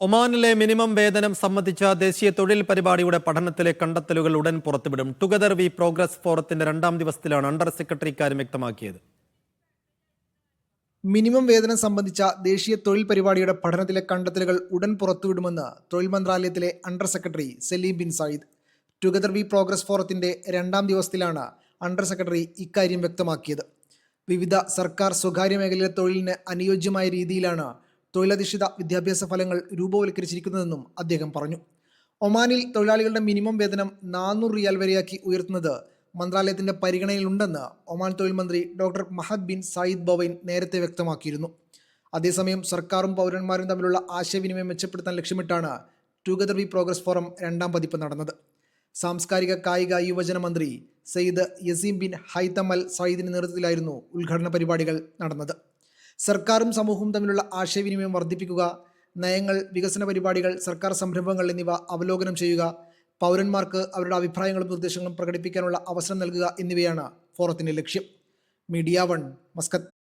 ഒമാനിലെ മിനിമം വേതനം സംബന്ധിച്ച ദേശീയ തൊഴിൽ പരിപാടിയുടെ പഠനത്തിലെ കണ്ടെത്തലുകൾ ഉടൻ പുറത്തുവിടും. ടുഗദർ വി പ്രോഗ്രസ് ഫോറത്തിന്റെ രണ്ടാം ദിവസത്തിലാണ് അണ്ടർ സെക്രട്ടറി ഇക്കാര്യം വ്യക്തമാക്കിയത്. മിനിമം വേതനം സംബന്ധിച്ച ദേശീയ തൊഴിൽ പരിപാടിയുടെ പഠനത്തിലെ കണ്ടെത്തലുകൾ ഉടൻ പുറത്തുവിടുമെന്ന് തൊഴിൽ മന്ത്രാലയത്തിലെ under secretary Salim bin Said. Together we progress ഫോറത്തിന്റെ രണ്ടാം ദിവസത്തിലാണ് അണ്ടർ സെക്രട്ടറി ഇക്കാര്യം വ്യക്തമാക്കിയത്. വിവിധ സർക്കാർ സ്വകാര്യ മേഖലയിലെ തൊഴിലിന് അനുയോജ്യമായ രീതിയിലാണ് തൊഴിലധിഷ്ഠിത വിദ്യാഭ്യാസ ഫലങ്ങൾ രൂപവൽക്കരിച്ചിരിക്കുന്നതെന്നും അദ്ദേഹം പറഞ്ഞു. ഒമാനിൽ തൊഴിലാളികളുടെ മിനിമം വേതനം നാനൂറ് റിയാൽ വരെയാക്കി ഉയർത്തുന്നത് മന്ത്രാലയത്തിന്റെ പരിഗണനയിലുണ്ടെന്ന് ഒമാൻ തൊഴിൽ മന്ത്രി doctor Mahad bin Said Baowain നേരത്തെ വ്യക്തമാക്കിയിരുന്നു. അതേസമയം സർക്കാരും പൗരന്മാരും തമ്മിലുള്ള ആശയവിനിമയം മെച്ചപ്പെടുത്താൻ ലക്ഷ്യമിട്ടാണ് ടുഗദർ വി പ്രോഗ്രസ് ഫോറം രണ്ടാം പതിപ്പ് നടന്നത്. സാംസ്കാരിക കായിക യുവജന മന്ത്രി സയ്യിദ് യസീം ബിൻ ഹൈതമൽ സയ്യിദിന്റെ നേതൃത്വത്തിലായിരുന്നു ഉദ്ഘാടന പരിപാടികൾ നടന്നത്. സർക്കാരും സമൂഹവും തമ്മിലുള്ള ആശയവിനിമയം വർദ്ധിപ്പിക്കുക നയങ്ങൾ വികസന പരിപാടികൾ സർക്കാർ സംരംഭങ്ങൾ എന്നിവ അവലോകനം ചെയ്യുക പൗരന്മാർക്ക് അവരുടെ അഭിപ്രായങ്ങളും നിർദ്ദേശങ്ങളും പ്രകടിപ്പിക്കാനുള്ള അവസരം നൽകുക എന്നിവയാണ് ഫോറത്തിന്റെ ലക്ഷ്യം. Media one Muscat.